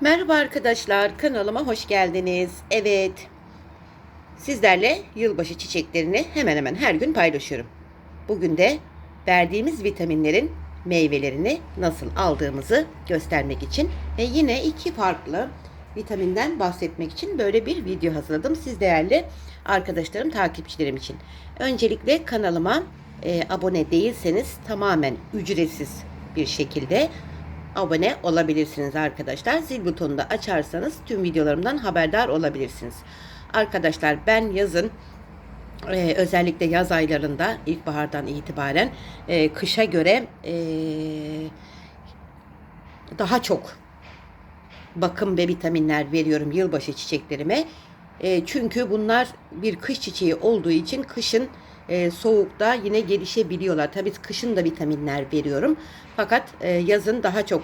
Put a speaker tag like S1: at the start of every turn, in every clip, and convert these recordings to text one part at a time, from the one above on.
S1: Merhaba arkadaşlar, kanalıma hoş geldiniz. Evet, sizlerle yılbaşı çiçeklerini hemen hemen her gün paylaşıyorum. Bugün de verdiğimiz vitaminlerin meyvelerini nasıl aldığımızı göstermek için ve yine iki farklı vitaminden bahsetmek için böyle bir video hazırladım. Siz değerli arkadaşlarım, takipçilerim için. Öncelikle kanalıma e, abone değilseniz tamamen ücretsiz bir şekilde abone olabilirsiniz arkadaşlar. Zil butonunu da açarsanız tüm videolarımdan haberdar olabilirsiniz. Arkadaşlar ben yazın e, özellikle yaz aylarında ilkbahardan itibaren e, kışa göre e, daha çok bakım ve vitaminler veriyorum yılbaşı çiçeklerime. E, çünkü bunlar bir kış çiçeği olduğu için kışın e, soğukta yine gelişebiliyorlar. Tabii kışın da vitaminler veriyorum. Fakat e, yazın daha çok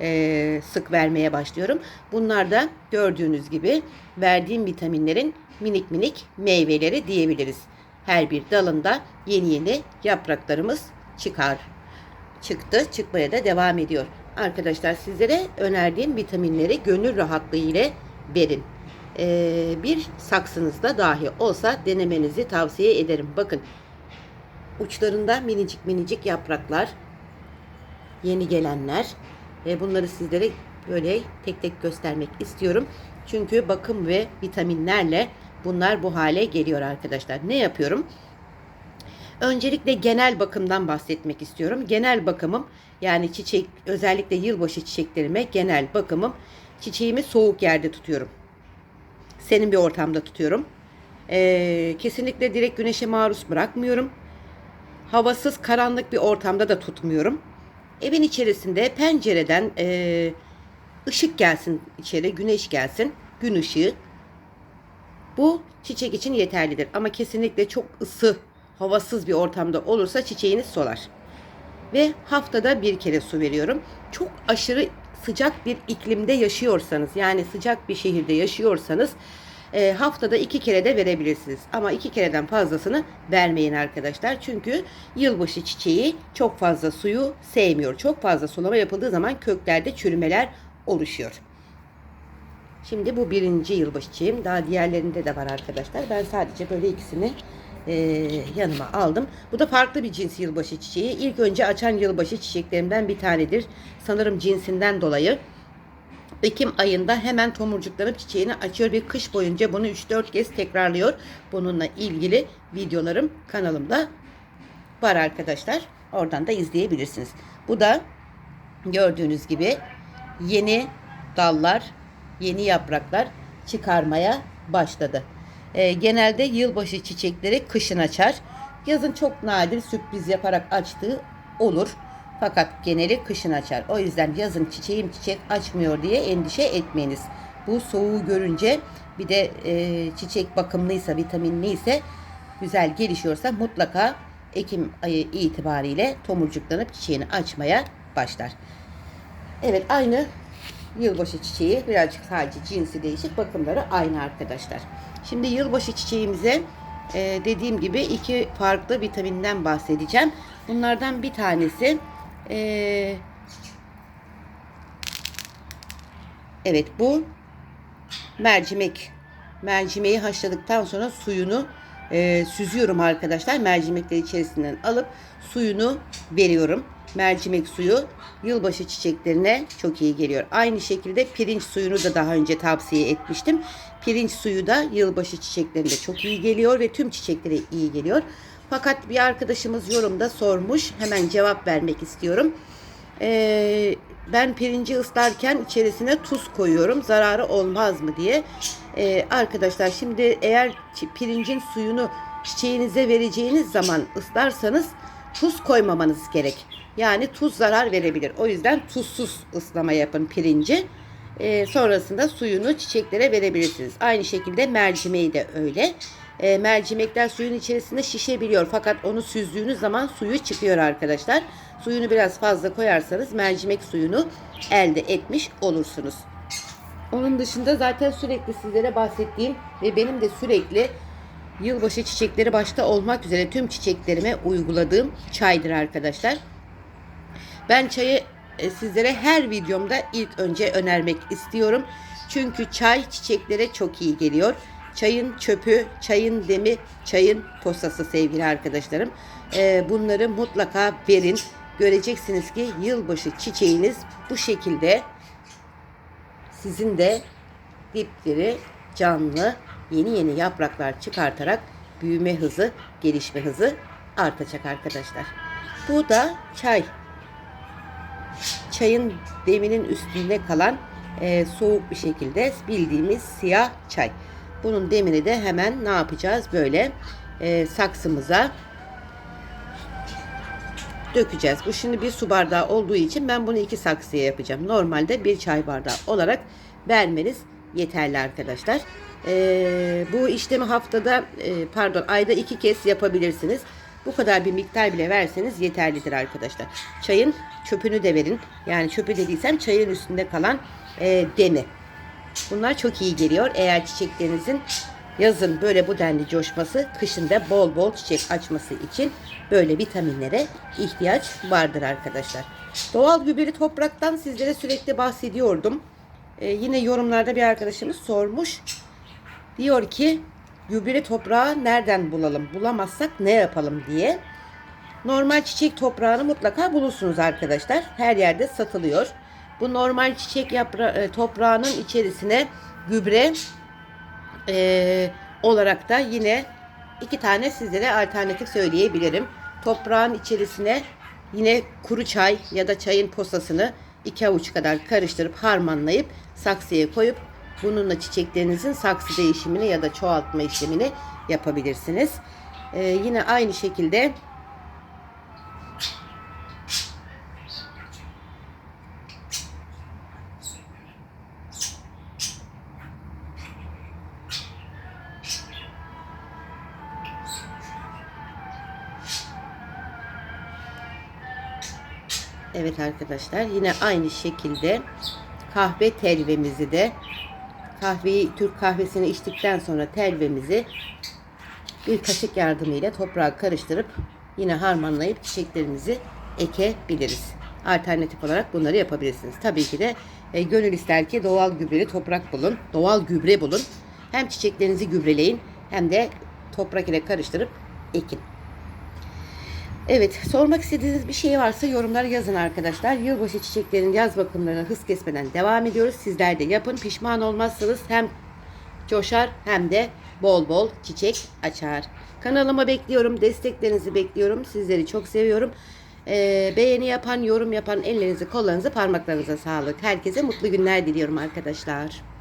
S1: e, sık vermeye başlıyorum. Bunlar da gördüğünüz gibi verdiğim vitaminlerin minik minik meyveleri diyebiliriz. Her bir dalında yeni yeni yapraklarımız çıkar. Çıktı, çıkmaya da devam ediyor. Arkadaşlar sizlere önerdiğim vitaminleri gönül rahatlığı ile verin. Ee, bir saksınızda dahi olsa denemenizi tavsiye ederim. Bakın uçlarında minicik minicik yapraklar, yeni gelenler bunları sizlere böyle tek tek göstermek istiyorum. Çünkü bakım ve vitaminlerle bunlar bu hale geliyor arkadaşlar. Ne yapıyorum? Öncelikle genel bakımdan bahsetmek istiyorum. Genel bakımım yani çiçek özellikle yılbaşı çiçeklerime genel bakımım çiçeğimi soğuk yerde tutuyorum. Senin bir ortamda tutuyorum. Ee, kesinlikle direkt güneşe maruz bırakmıyorum. Havasız karanlık bir ortamda da tutmuyorum. Evin içerisinde pencereden e, ışık gelsin içeri, güneş gelsin, gün ışığı. Bu çiçek için yeterlidir. Ama kesinlikle çok ısı, havasız bir ortamda olursa çiçeğiniz solar. Ve haftada bir kere su veriyorum. Çok aşırı sıcak bir iklimde yaşıyorsanız, yani sıcak bir şehirde yaşıyorsanız e, haftada iki kere de verebilirsiniz. Ama iki kereden fazlasını vermeyin arkadaşlar. Çünkü yılbaşı çiçeği çok fazla suyu sevmiyor. Çok fazla sulama yapıldığı zaman köklerde çürümeler oluşuyor. Şimdi bu birinci yılbaşı çiçeğim. Daha diğerlerinde de var arkadaşlar. Ben sadece böyle ikisini e, yanıma aldım. Bu da farklı bir cins yılbaşı çiçeği. İlk önce açan yılbaşı çiçeklerimden bir tanedir. Sanırım cinsinden dolayı. Ekim ayında hemen tomurcuklanıp çiçeğini açıyor ve kış boyunca bunu 3-4 kez tekrarlıyor. Bununla ilgili videolarım kanalımda var arkadaşlar. Oradan da izleyebilirsiniz. Bu da gördüğünüz gibi yeni dallar, yeni yapraklar çıkarmaya başladı. Ee, genelde yılbaşı çiçekleri kışın açar. Yazın çok nadir sürpriz yaparak açtığı olur. Fakat geneli kışın açar. O yüzden yazın çiçeğim çiçek açmıyor diye endişe etmeyiniz. Bu soğuğu görünce bir de e, çiçek bakımlıysa, vitaminliyse, güzel gelişiyorsa mutlaka Ekim ayı itibariyle tomurcuklanıp çiçeğini açmaya başlar. Evet aynı yılbaşı çiçeği birazcık sadece cinsi değişik bakımları aynı arkadaşlar. Şimdi yılbaşı çiçeğimize e, dediğim gibi iki farklı vitaminden bahsedeceğim. Bunlardan bir tanesi e, evet bu mercimek. Mercimeği haşladıktan sonra suyunu e, süzüyorum arkadaşlar. Mercimekleri içerisinden alıp suyunu veriyorum. Mercimek suyu yılbaşı çiçeklerine çok iyi geliyor. Aynı şekilde pirinç suyunu da daha önce tavsiye etmiştim. Pirinç suyu da yılbaşı çiçeklerinde çok iyi geliyor ve tüm çiçeklere iyi geliyor. Fakat bir arkadaşımız yorumda sormuş. Hemen cevap vermek istiyorum. Ee, ben pirinci ıslarken içerisine tuz koyuyorum. Zararı olmaz mı diye. Ee, arkadaşlar şimdi eğer pirincin suyunu çiçeğinize vereceğiniz zaman ıslarsanız tuz koymamanız gerek. Yani tuz zarar verebilir. O yüzden tuzsuz ıslama yapın pirinci. Ee, sonrasında suyunu çiçeklere verebilirsiniz. Aynı şekilde mercimeği de öyle. Ee, mercimekler suyun içerisinde şişebiliyor. Fakat onu süzdüğünüz zaman suyu çıkıyor arkadaşlar. Suyunu biraz fazla koyarsanız mercimek suyunu elde etmiş olursunuz. Onun dışında zaten sürekli sizlere bahsettiğim ve benim de sürekli yılbaşı çiçekleri başta olmak üzere tüm çiçeklerime uyguladığım çaydır arkadaşlar. Ben çayı e, sizlere her videomda ilk önce önermek istiyorum. Çünkü çay çiçeklere çok iyi geliyor. Çayın çöpü, çayın demi, çayın posası sevgili arkadaşlarım. E, bunları mutlaka verin. Göreceksiniz ki yılbaşı çiçeğiniz bu şekilde sizin de dipleri canlı yeni yeni yapraklar çıkartarak büyüme hızı, gelişme hızı artacak arkadaşlar. Bu da çay. Çayın deminin üstünde kalan e, soğuk bir şekilde bildiğimiz siyah çay. Bunun demini de hemen ne yapacağız? Böyle e, saksımıza dökeceğiz. Bu şimdi bir su bardağı olduğu için ben bunu iki saksıya yapacağım. Normalde bir çay bardağı olarak vermeniz yeterli arkadaşlar. Ee, bu işlemi haftada e, pardon ayda iki kez yapabilirsiniz. Bu kadar bir miktar bile verseniz yeterlidir arkadaşlar. Çayın çöpünü de verin. Yani çöpü dediysem çayın üstünde kalan e, demi. Bunlar çok iyi geliyor. Eğer çiçeklerinizin yazın böyle bu denli coşması, kışın da bol bol çiçek açması için böyle vitaminlere ihtiyaç vardır arkadaşlar. Doğal gübreli topraktan sizlere sürekli bahsediyordum. Ee, yine yorumlarda bir arkadaşımız sormuş. Diyor ki gübreli toprağı nereden bulalım? Bulamazsak ne yapalım diye. Normal çiçek toprağını mutlaka bulursunuz arkadaşlar. Her yerde satılıyor. Bu normal çiçek yapra e, toprağının içerisine gübre e, olarak da yine iki tane sizlere alternatif söyleyebilirim. Toprağın içerisine yine kuru çay ya da çayın posasını iki avuç kadar karıştırıp harmanlayıp saksıya koyup bununla çiçeklerinizin saksı değişimini ya da çoğaltma işlemini yapabilirsiniz. E, yine aynı şekilde Evet arkadaşlar yine aynı şekilde kahve telvemizi de kahveyi Türk kahvesini içtikten sonra telvemizi bir kaşık yardımıyla toprağa karıştırıp yine harmanlayıp çiçeklerimizi ekebiliriz. Alternatif olarak bunları yapabilirsiniz. Tabii ki de e, gönül ister ki doğal gübreli toprak bulun, doğal gübre bulun. Hem çiçeklerinizi gübreleyin hem de toprak ile karıştırıp ekin. Evet, sormak istediğiniz bir şey varsa yorumlara yazın arkadaşlar. Yılbaşı çiçeklerin yaz bakımlarına hız kesmeden devam ediyoruz. Sizler de yapın. Pişman olmazsınız. Hem coşar hem de bol bol çiçek açar. Kanalıma bekliyorum. Desteklerinizi bekliyorum. Sizleri çok seviyorum. Ee, beğeni yapan, yorum yapan ellerinizi, kollarınızı, parmaklarınıza sağlık. Herkese mutlu günler diliyorum arkadaşlar.